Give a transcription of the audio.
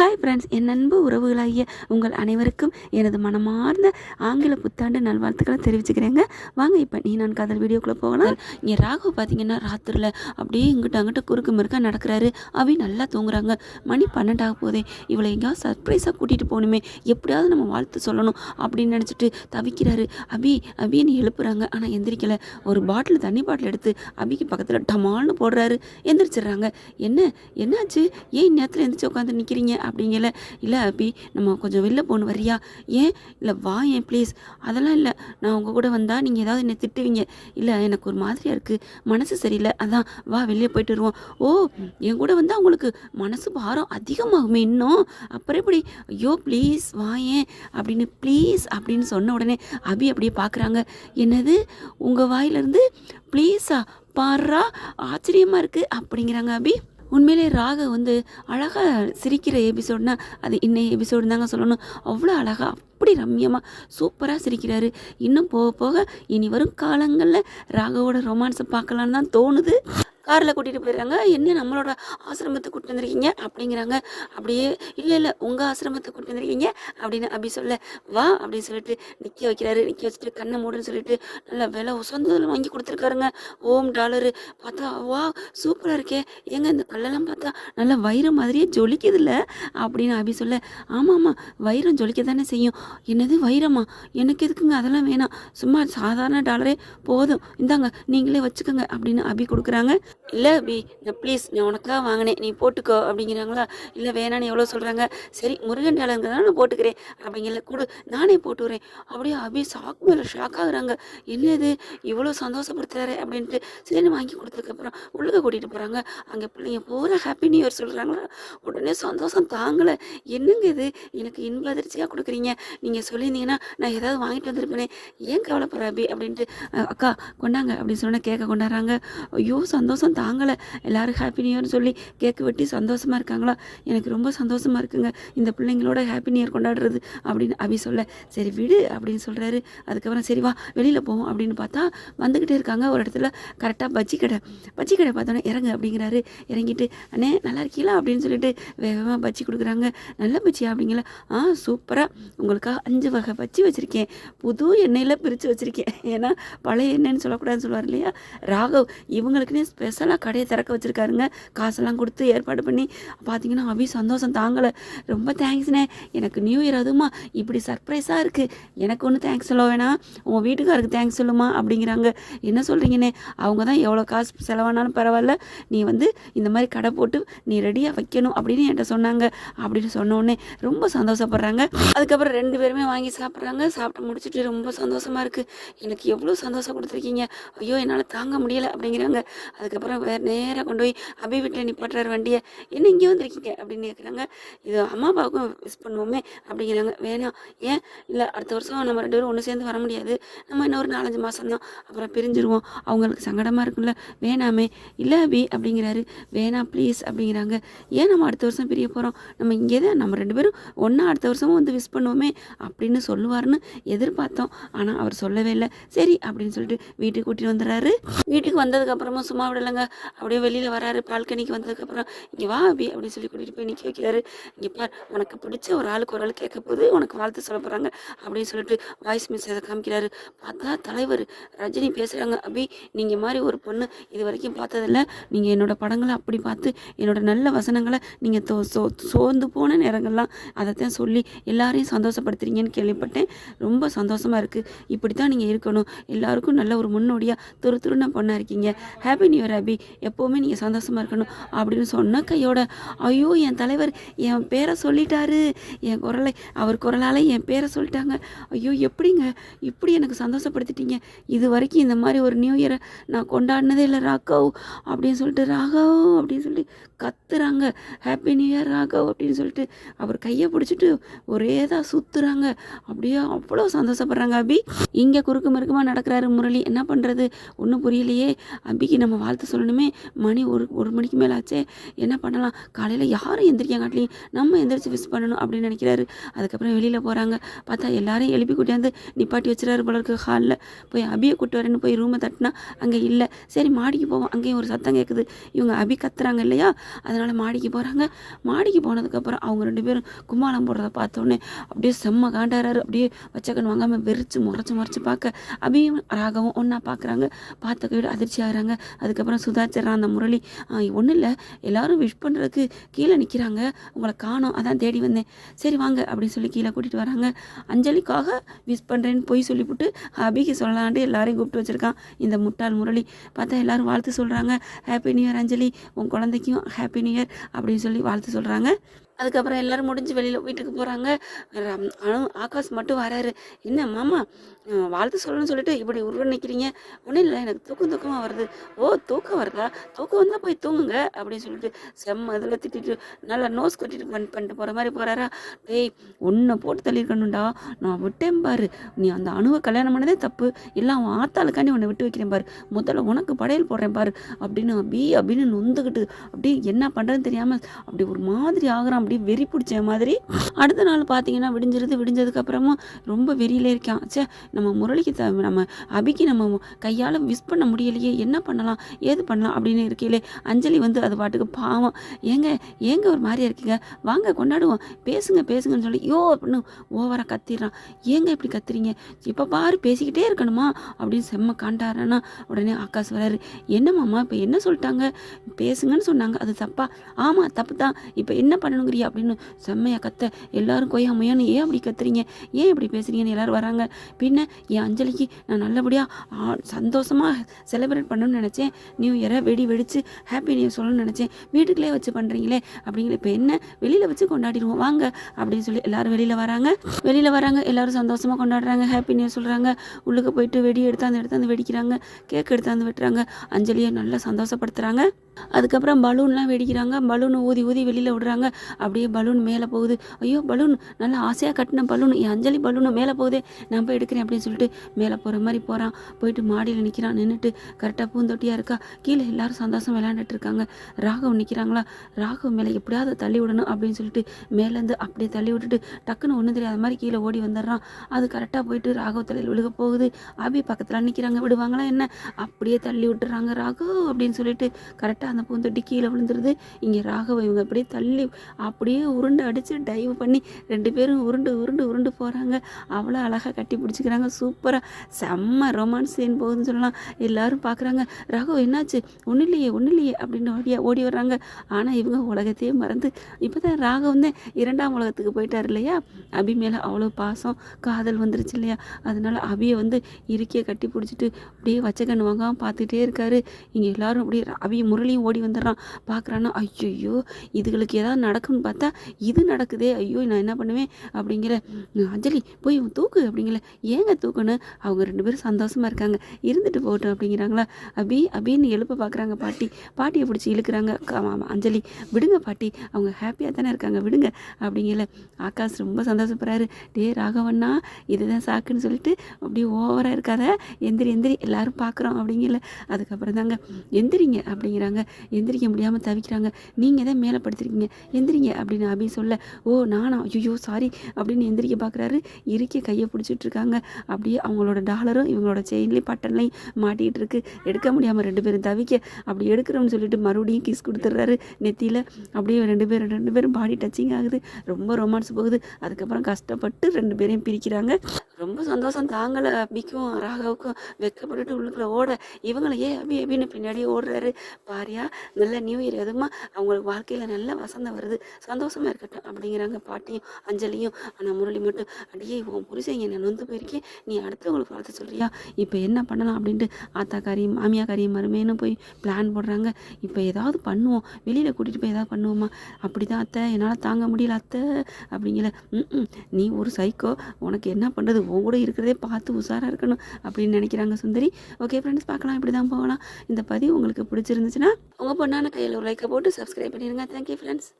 Hi friends என் அன்பு உறவுகளாகிய உங்கள் அனைவருக்கும் எனது மனமார்ந்த ஆங்கில புத்தாண்டு நல்வாழ்த்துக்களை தெரிவிச்சுக்கிறேங்க. வாங்க இப்போ நீ நான் காதல் வீடியோக்குள்ளே போகலாம். இங்கே ராகவ் பார்த்தீங்கன்னா ராத்திரியில் அப்படியே இங்கிட்ட அங்கிட்ட குறுக்கு மறுக்கா நடக்கிறாரு. அவி நல்லா தூங்குறாங்க. மணி பன்னெண்டாக போதே இவளை எங்கேயாவது சர்ப்ரைஸாக கூட்டிகிட்டு போகணுமே. எப்படியாவது நம்ம வாழ்த்து சொல்லணும் அப்படின்னு நினச்சிட்டு தவிக்கிறாரு. அபி அபின்னு எழுப்புறாங்க. ஆனால் எந்திரிக்கலை. ஒரு பாட்டில் தண்ணி பாட்டில் எடுத்து அபிக்கு பக்கத்தில் டமால்னு போடுறாரு. எந்திரிச்சிடுறாங்க. என்ன? என்னாச்சு? ஏன் இந்நேரத்தில் எந்திரிச்சு உட்காந்து நிற்கிறீங்க அப்படிங்கல இல்லை அபி நம்ம கொஞ்சம் வெளில போகணும் வரியா ஏன்? இல்லை வா ஏன் ப்ளீஸ் அதெல்லாம் இல்லை. நான் உங்கள் கூட வந்தால் நீங்கள் ஏதாவது என்னை திட்டுவீங்க. இல்லை எனக்கு ஒரு மாதிரியாக இருக்குது மனசு சரியில்லை. அதான் வா வெளியே போயிட்டு வருவோம். ஓ என் கூட வந்தால் உங்களுக்கு மனசு பாரம் அதிகமாகுமே இன்னும்? அப்புறம் எப்படி? ஐயோ ப்ளீஸ் வா ஏன்? அப்படின்னு ப்ளீஸ் அப்படின்னு சொன்ன உடனே அபி அப்படியே பார்க்குறாங்க என்னது? உங்கள் வாயிலிருந்து ப்ளீஸா பாரா ஆச்சரியமாக இருக்குது அப்படிங்கிறாங்க அபி. உண்மையிலே ராக வந்து அழகாக சிரிக்கிற எபிசோட்னா அது இன்னைய எபிசோடு தாங்க சொல்லணும். அவ்வளோ அழகாக அப்படி ரம்யமாக சூப்பராக சிரிக்கிறாரு. இன்னும் போக போக இனி வரும் காலங்களில் ராகவோட ரொமான்ஸை பார்க்கலான்னு தான் தோணுது. காரில் கூட்டிகிட்டு போயிடுறாங்க. என்ன நம்மளோட ஆசிரமத்தை கூட்டிட்டு வந்திருக்கீங்க? அப்படிங்கிறாங்க. அப்படியே இல்லை இல்லை உங்கள் ஆசிரமத்தை கூட்டி வந்திருக்கீங்க. அப்படின்னு அப்படி சொல்ல வா அப்படின்னு சொல்லிட்டு நிற்க வைக்கிறாரு. நிற்க வச்சுட்டு கண்ணை மூடுன்னு சொல்லிட்டு நல்லா விலை உசந்ததில் வாங்கி கொடுத்துருக்காருங்க. ஓம் டாலரு. பார்த்தா வா சூப்பராக இருக்கே. ஏங்க இந்த கல்லெல்லாம் பார்த்தா நல்லா வைரம் மாதிரியே ஜொலிக்குதுல்ல? அப்படின்னு அபி சொல்ல ஆமாம் ஆமாம் வைரம் ஜொலிக்க தானே செய்யும். என்னது வைரமா? எனக்கு எதுக்குங்க? அதெல்லாம் வேணாம். சும்மா சாதாரண டாலரே போதும். இந்தாங்க நீங்களே வச்சுக்கோங்க. அப்படின்னு அபி கொடுக்குறாங்க. இல்லை அபி நான் ப்ளீஸ் நான் உனக்காக வாங்கினேன். நீ போட்டுக்கோ அப்படிங்கிறாங்களா? இல்லை வேணான்னு எவ்வளோ சொல்கிறாங்க சரி முருகன் டாலருங்கிறதால நான் போட்டுக்கிறேன். அப்படிங்கல கொடு நானே போட்டு வரேன் அப்படியே அபி ஷாக் மேலே ஷாக் ஆகுறாங்க. என்ன இது இவ்வளோ சந்தோஷப்படுத்துறாரு அப்படின்ட்டு சரின்னு வாங்கி கொடுத்ததுக்கப்புறம் உள்ளுக்க கூட்டிகிட்டு போகிறாங்க அங்கே பிள்ளைங்க பூரா ஹாப்பி நியூ இயர் சொல்கிறாங்களா உடனே சந்தோஷம் தாங்கலை. என்னங்க இது? எனக்கு இன்ப அதிர்ச்சியாக கொடுக்குறீங்க. நீங்கள் சொல்லியிருந்தீங்கன்னா நான் ஏதாவது வாங்கிட்டு வந்திருப்பேனே. ஏன் கவலைப்படுற அபி அப்படின்ட்டு அக்கா கொண்டாங்க அப்படின்னு சொன்னால் கேட்க கொண்டாடுறாங்க. ஐயோ சந்தோஷம் தாங்கலை. எல்லாரும் ஹாப்பி நியூ இயர்னு சொல்லி கேக்கு வெட்டி சந்தோஷமாக இருக்காங்களா? எனக்கு ரொம்ப சந்தோஷமாக இருக்குங்க. இந்த பிள்ளைங்களோட ஹாப்பி நியூ இயர் கொண்டாடுறது அப்படின்னு அபி சொல்ல. சரி விடு அப்படின்னு சொல்கிறாரு அதுக்கப்புறம் சரி வா வெளியில் போவோம் அப்படின்னு பார்த்தா வந்துக்கிட்டே இருக்காங்க. ஒரு இடத்துல கரெக்டாக பஜ்ஜி கடை. பஜ்ஜி கடை பார்த்தோன்னே இறங்கு அப்படிங்கிறாரு. இறங்கிட்டு அண்ணே நல்லா இருக்கீங்களா? அப்படின்னு சொல்லிட்டு வேகமாக பஜ்ஜி கொடுக்குறாங்க. நல்ல பஜ்ஜியா? அப்படிங்களா ஆ சூப்பராக உங்களுக்காக அஞ்சு வகை பஜ்ஜி வச்சுருக்கேன். புது எண்ணெயில் பிரித்து வச்சுருக்கேன். ஏன்னா பழைய எண்ணெய்னு சொல்லக்கூடாதுன்னு சொல்லுவார் இல்லையா? ராகவ் இவங்களுக்குன்னே ஸ்பெஷலாக கடையை திறக்க வச்சுருக்காருங்க. காசெல்லாம் கொடுத்து ஏற்பாடு பண்ணி பார்த்தீங்கன்னா அபி சந்தோஷம் தாங்கலை. ரொம்ப தேங்க்ஸ்ண்ணே எனக்கு நியூ இயர் அதுமா இப்படி சர்ப்ரைஸாக இருக்குது எனக்கு ஒன்றும் தேங்க்ஸ் சொல்ல வேணாம் உங்கள் வீட்டுக்காருக்கு தேங்க்ஸ் சொல்லுமா அப்படிங்கிறாங்க. என்ன சொல்கிறீங்கண்ணே அவங்க தான் எவ்வளோ காசு செலவானாலும் பரவாயில்ல. நீ வந்து இந்த மாதிரி கடை போட்டு நீ ரெடியாக வைக்கணும் அப்படின்னு என்கிட்ட சொன்னாங்க. அப்படின்னு சொன்னோடனே ரொம்ப சந்தோஷப்படுறாங்க. அதுக்கப்புறம் ரெண்டு பேருமே வாங்கி சாப்பிட்றாங்க. சாப்பிட்டு முடிச்சுட்டு ரொம்ப சந்தோஷமாக இருக்குது எனக்கு எவ்வளோ சந்தோஷம் கொடுத்துருக்கீங்க ஐயோ என்னால் தாங்க முடியலை அப்படிங்கிறாங்க. அதுக்கப்புறம் வேறு நேராக கொண்டு போய் அபி வீட்டில் நிப்பாட்டுறாரு வண்டியை. என்ன இங்கே வந்திருக்கீங்க? அப்படின்னு கேட்குறாங்க இது அம்மா அப்பாவுக்கும் மிஸ் பண்ணுவோமே அப்படிங்கிறாங்க. வேணாம் ஏன்? இல்லை அடுத்த வருஷம் நம்ம ரெண்டு பேரும் ஒன்று சேர்ந்து வர முடியாது. நம்ம இன்னும் ஒரு நாலஞ்சு மாதம் தான். அப்புறம் பிரிஞ்சிருவோம். அவங்களுக்கு சங்கடமாக இருக்கும்ல. வேணாமே. இல்லை அபி அப்படிங்கிறாரு. வேணாம் ப்ளீஸ் அப்படிங்கிறாங்க. ஏன் நம்ம அடுத்த வருஷம் பிரிய போகிறோம் நம்ம இங்கே தான் நம்ம ரெண்டு பேரும் ஒன்றா அடுத்த வருஷமும் வந்து விஸ் பண்ணுவோமே அப்படின்னு சொல்லுவார்னு எதிர்பார்த்தோம். ஆனால் அவர் சொல்லவே இல்லை. சரி அப்படின்னு சொல்லிட்டு வீட்டுக்கு கூட்டிட்டு வந்துடுறாரு. வீட்டுக்கு வந்ததுக்கப்புறமா சும்மா விடலாம் விடலைங்க அப்படியே வெளியில் வராரு. பால்கனிக்கு வந்ததுக்கப்புறம் இங்கே வா அபி அப்படின்னு சொல்லி கூட்டிகிட்டு போய் நிற்க வைக்கிறாரு. இங்கே பார் உனக்கு பிடிச்ச ஒரு ஆளுக்கு ஒரு ஆள் கேட்க போகுது உனக்கு வாழ்த்து சொல்ல போகிறாங்க அப்படின்னு சொல்லிட்டு வாய்ஸ் மெசேஜை காமிக்கிறாரு. பார்த்தா தலைவர் ரஜினி பேசுகிறாங்க அபி நீங்கள் மாதிரி ஒரு பொண்ணு இது வரைக்கும் பார்த்ததில்ல. நீங்கள் என்னோட படங்களை அப்படி பார்த்து என்னோட நல்ல வசனங்களை நீங்கள் தோ சோ சோர்ந்து போன நேரங்கள்லாம் அதைத்தான் சொல்லி எல்லாரையும் சந்தோஷப்படுத்துறீங்கன்னு கேள்விப்பட்டேன். ரொம்ப சந்தோஷமாக இருக்குது இப்படி தான் நீங்கள் இருக்கணும். எல்லாருக்கும் நல்ல ஒரு முன்னோடியாக துரு துருன பொண்ணாக இருக்கீங்க. ஹாப்பி நியூ இயர் அபி எப்போவுமே நீங்கள் சந்தோஷமாக இருக்கணும் அப்படின்னு சொன்ன கையோட ஐயோ என் தலைவர் என் பேரை சொல்லிட்டாரு. என் குரலை அவர் குரலால் என் பேரை சொல்லிட்டாங்க. ஐயோ எப்படிங்க? இப்படி எனக்கு சந்தோஷப்படுத்திட்டீங்க. இது வரைக்கும் இந்த மாதிரி ஒரு நியூ இயரை நான் கொண்டாடினதே இல்லை ராகவ் அப்படின்னு சொல்லிட்டு ராகவ் அப்படின்னு சொல்லிட்டு கத்துறாங்க. ஹாப்பி நியூ இயர் ராகவ் அப்படின்னு சொல்லிட்டு அவர் கையை பிடிச்சிட்டு ஒரே தான் சுற்றுறாங்க அப்படியே அவ்வளோ சந்தோஷப்படுறாங்க அபி. இங்கே குறுக்கு மறுக்குமா நடக்கிறாரு முரளி. என்ன பண்ணுறது ஒன்றும் புரியலையே. அபிக்கு நம்ம வாழ்த்து சொல்லணுமே. மணி ஒரு ஒரு மணிக்கு மேலே ஆச்சே. என்ன பண்ணலாம்? காலையில் யாரும் எந்திரிக்காங்காட்டிலையும் நம்ம எந்திரிச்சு விஷ் பண்ணணும் அப்படின்னு நினைக்கிறாரு. அதுக்கப்புறம் வெளியில் போகிறாங்க பார்த்தா எல்லாரையும் எழுப்பி கூட்டியாந்து நிப்பாட்டி வச்சுறாரு போல இருக்கு. ஹாலில் போய் அபியை கூட்டு வரேன்னு போய் ரூமை தட்டினா அங்கே இல்லை. சரி மாடிக்கு போவோம். அங்கேயும் ஒரு சத்தம் கேட்குது இவங்க அபி கத்துறாங்க இல்லையா? அதனால் மாடிக்கு போகிறாங்க மாடிக்கு போனதுக்கப்புறம் அவங்க ரெண்டு பேரும் கும்மாளம் போடுறத பார்த்தோன்னே அப்படியே செம்ம காண்டாராரு அப்படியே வச்சக்கன் வாங்காமல் வெறிச்சு முறைச்சு முறைச்சு பார்க்க. அபியும் ராகவும் ஒன்றா பார்க்குறாங்க. பார்த்த கையோடு அதிர்ச்சி ஆகிறாங்க. அதுக்கப்புறம் சுதாச்சரா அந்த முரளி. ஒன்றும் இல்லை. எல்லாரும் விஷ் பண்ணுறதுக்கு கீழே நிற்கிறாங்க உங்களை காணோம். அதான் தேடி வந்தேன். சரி வாங்க அப்படின்னு சொல்லி கீழே கூட்டிகிட்டு வராங்க. அஞ்சலிக்காக விஷ் பண்ணுறேன்னு பொய் சொல்லிவிட்டு அபிக்கு சொல்லலான்ட்டு எல்லாரையும் கூப்பிட்டு வச்சுருக்கான் இந்த முட்டாள் முரளி. பார்த்தா எல்லாரும் வாழ்த்து சொல்கிறாங்க ஹாப்பி நியூ இயர் அஞ்சலி. உன் குழந்தைக்கும் ஹாப்பி நியூ இயர் அப்படின்னு சொல்லி வாழ்த்து சொல்கிறாங்க அதுக்கப்புறம் எல்லாரும் முடிஞ்சு வெளியில் வீட்டுக்கு போகிறாங்க அனு ஆகாஷ் மட்டும் வராரு. என்ன மாமா வாழ்த்து சொல்லணும்னு சொல்லிட்டு இப்படி உருவ நிற்கிறீங்க ஒன்றும் இல்லை எனக்கு தூக்கம் தூக்கமாக வருது. ஓ தூக்கம் வருதா? தூக்கம் வந்தால் போய் தூங்குங்க அப்படின்னு சொல்லிட்டு செம்ம இதில் திட்டிட்டு நல்லா நோஸ் கட்டிட்டு பண் பண்ணிட்டு போகிற மாதிரி போகிறாரா டேய் ஒன்றை போட்டு தள்ளியிருக்கணும்டா நான் விட்டேன் பாரு. நீ அந்த அணுவை கல்யாணம் பண்ணதே தப்பு. இல்லை அவன் ஆத்தாளுக்காண்டி உன்னை விட்டு வைக்கிறேன் பாரு. முதல்ல உனக்கு படையல் போடுறேன் பாரு. அப்படின்னு அபி அப்படின்னு நொந்துக்கிட்டு அப்படியே என்ன பண்ணுறதுன்னு தெரியாமல் அப்படி ஒரு மாதிரி ஆகிறான். அப்படியே வெறி பிடிச்ச மாதிரி. அடுத்த நாள் பார்த்தீங்கன்னா விடிஞ்சிருது விடிஞ்சதுக்கு அப்புறமும் ரொம்ப வெறியில இருக்கான். ச்சே நம்ம முரளிக்கு த நம்ம அபிக்கு நம்ம கையால் விஸ் பண்ண முடியலையே என்ன பண்ணலாம் ஏது பண்ணலாம் அப்படின்னு இருக்கையிலே அஞ்சலி வந்து அது பாட்டுக்கு பாவம். ஏங்க ஏங்க ஒரு மாதிரியா இருக்கீங்க? வாங்க கொண்டாடுவோம். பேசுங்க பேசுங்கன்னு சொல்லி யோ அப்படின்னு ஓவராக கத்திடுறான். ஏங்க இப்படி கத்துறீங்க? இப்போ பாரு பேசிக்கிட்டே இருக்கணுமா? அப்படின்னு செம்ம காண்டாரன்னா உடனே ஆகாஷ் வராரு. என்னம்மாம்மா இப்போ என்ன சொல்லிட்டாங்க? பேசுங்கன்னு சொன்னாங்க அது தப்பா? ஆமாம் தப்பு தான். இப்போ என்ன பண்ணணுங்கிறியா? அப்படின்னு செம்மையா கத்த. எல்லாரும் கொய்யா முயான்னு ஏன் அப்படி கத்துறீங்க? ஏன் இப்படி பேசுறீங்கன்னு எல்லாரும் வராங்க. பின்ன என் அஞ்சலிக்கு நான் நல்லபடியாக சந்தோஷமாக செலிப்ரேட் பண்ணணும்னு நினச்சேன். நியூ இயரை வெடி வெடிச்சு ஹாப்பி நியூ சொல்லணும்னு நினச்சேன். வீட்டுக்குள்ளே வச்சு பண்ணுறீங்களே அப்படிங்கிற இப்போ என்ன வெளியில் வச்சு கொண்டாடிடுவோம். வாங்க அப்படின்னு சொல்லி எல்லாரும் வெளியில் வராங்க. வெளியில் வராங்க. எல்லாரும் சந்தோஷமாக கொண்டாடுறாங்க. ஹாப்பி நியூ சொல்கிறாங்க உள்ளுக்கு போயிட்டு வெடி எடுத்தாந்து எடுத்தாந்து வெடிக்கிறாங்க. கேக் எடுத்தாந்து வெட்டுறாங்க. அஞ்சலியை நல்லா சந்தோஷப்படுத்துகிறாங்க அதுக்கப்புறம் பலூன்லாம் வெடிக்கிறாங்க. பலூன் ஊதி ஊதி வெளியில் விடுறாங்க. அப்படியே பலூன் மேலே போகுது. ஐயோ பலூன் நல்லா ஆசையாக கட்டின பலூன் என் அஞ்சலி பலூனை மேலே போகுதே நான் போய் எடுக்கிறேன் அப்படின்னு சொல்லிட்டு மேலே போகிற மாதிரி போகிறான் போயிட்டு மாடியில் நிற்கிறான் நின்றுட்டு கரெக்டாக பூந்தொட்டியாக இருக்கா? கீழே எல்லாரும் சந்தோஷம் விளையாண்டுட்டு இருக்காங்க. ராகவ் நிற்கிறாங்களா ராகவ் மேலே எப்படியாவது தள்ளி விடணும் அப்படின்னு சொல்லிட்டு மேலேருந்து அப்படியே தள்ளி விட்டுட்டு டக்குன்னு ஒன்றும் தெரியாத மாதிரி கீழே ஓடி வந்துடுறான். அது கரெக்டாக போயிட்டு ராகவ் தலையில் விழுக போகுது. அபி பக்கத்தில் நிற்கிறாங்க விடுவாங்களா என்ன? அப்படியே தள்ளி விட்டுறாங்க. ராகவ் அப்படின்னு சொல்லிட்டு கரெக்டாக அந்த பூந்தொட்டி கீழே விழுந்துருது. இங்கே ராகவ் இவங்க அப்படியே தள்ளி அப்படியே உருண்டு அடித்து டைவ் பண்ணி ரெண்டு பேரும் உருண்டு உருண்டு உருண்டு போகிறாங்க அவ்வளோ அழகாக கட்டி பிடிச்சிக்கிறாங்க. சூப்பராக செம்ம ரொமான்ஸ் சீன் போகுதுன்னு சொல்லலாம். எல்லோரும் பார்க்குறாங்க ரகு என்னாச்சு? ஒன்றும் இல்லையே ஒன்றும் இல்லையே அப்படின்னு ஓடியா ஓடி வர்றாங்க. ஆனால் இவங்க உலகத்தையே மறந்து இப்போ தான் ராகவ் வந்து இரண்டாம் உலகத்துக்கு போயிட்டார் இல்லையா? அபி மேலே அவ்வளோ பாசம் காதல் வந்துருச்சு இல்லையா? அதனால அபியை வந்து இருக்கையை கட்டி பிடிச்சிட்டு அப்படியே வச்ச கண்ணு வாங்காமல் பார்த்துட்டே இருக்காரு. இங்கே எல்லாரும் அப்படியே அபி முரளியும் ஓடி வந்துடுறான். பார்க்குறான்னா ஐயோ இதுகளுக்கு ஏதாவது அப்படின்னு பார்த்தா இது நடக்குதே ஐயோ நான் என்ன பண்ணுவேன்? அப்படிங்கிற அஞ்சலி போய் தூக்கு அப்படிங்கிற ஏங்க தூக்குன்னு? அவங்க ரெண்டு பேரும் சந்தோஷமாக இருக்காங்க. இருந்துட்டு போகட்டும் அப்படிங்கிறாங்களா? அபி அபின்னு எழுப்ப பார்க்குறாங்க பாட்டி. பாட்டியை பிடிச்சி இழுக்கிறாங்க. அஞ்சலி விடுங்க பாட்டி அவங்க ஹாப்பியாக தானே இருக்காங்க விடுங்க. அப்படிங்கல. ஆகாஷ் ரொம்ப சந்தோஷப்படுறாரு. டே ராகவண்ணா இதுதான் சாக்குன்னு சொல்லிட்டு அப்படியே ஓவராக இருக்காத. எந்திரி எந்திரி எல்லாரும் பார்க்குறோம் அப்படிங்கல. அதுக்கப்புறம் தாங்க எந்திரிங்க அப்படிங்கிறாங்க. எந்திரிக்க முடியாமல் தவிக்கிறாங்க. நீங்கள் தான் மேலே படுத்துருக்கீங்க. எந்திரிங்க. அப்படின்னு அபி சொல்ல ஓ நானா? ஐயோ சாரி அப்படின்னு எந்திரிக்க பார்க்குறாரு இறுக்கிய கையை பிடிச்சிட்டு இருக்காங்க. அப்படியே அவங்களோட டாலரும் இவங்களோட செயின்லேயும் பட்டன்லையும் மாட்டிகிட்டு இருக்கு. எடுக்க முடியாமல் ரெண்டு பேரும் தவிக்க அப்படி எடுக்கிறோம்னு சொல்லிட்டு மறுபடியும் கிஸ் கொடுத்துட்றாரு நெத்தியில். அப்படியே ரெண்டு பேரும் ரெண்டு பேரும் பாடி டச்சிங் ஆகுது. ரொம்ப ரொமான்ஸ் போகுது. அதுக்கப்புறம் கஷ்டப்பட்டு ரெண்டு பேரையும் பிரிக்கிறாங்க. ரொம்ப சந்தோஷம் தாங்கலை அபிக்கும் ராகாவுக்கும். வெக்கப்பட்டுட்டு உள்ளுக்குள்ள ஓட இவங்கள ஏ அபி அபின்னு பின்னாடியே ஓடுறாரு? பாரியா நல்ல நியூ இயர் எதுவுமா? அவங்களுக்கு வாழ்க்கையில் நல்ல வசந்தம் வருது. சந்தோஷமா இருக்கட்டும் அப்படிங்கிறாங்க பாட்டியும் அஞ்சலியும். ஆனால் முரளி மட்டும் அடியே உன் புருஷன் என்னை நொந்து போயிருக்கேன். நீ அடுத்தவங்களுக்கு வளர்த்து சொல்றியா? இப்போ என்ன பண்ணலாம்? அப்படின்ட்டு ஆத்தா காரியம் மாமியா காரியம் மருமேனு போய் பிளான் போடுறாங்க. இப்போ ஏதாவது பண்ணுவோம். வெளியில் கூட்டிகிட்டு போய் ஏதாவது பண்ணுவோமா? அப்படி தான் அத்தை. என்னால் தாங்க முடியல அத்தை. அப்படிங்கிற ம் நீ ஒரு சைக்கோ உனக்கு என்ன பண்ணுறது உன் கூட இருக்கிறதே பார்த்து உஷாராக இருக்கணும் அப்படின்னு நினைக்கிறாங்க சுந்தரி. ஓகே ஃப்ரெண்ட்ஸ் பார்க்கலாம். இப்படி தான் போகலாம். இந்த பதிவு உங்களுக்கு பிடிச்சிருந்துச்சுன்னா உங்கள் பொண்ணான கையில் ஒரு லைக்கை போட்டு சப்ஸ்கிரைப் பண்ணிடுங்க தேங்க்யூ ஃப்ரெண்ட்ஸ்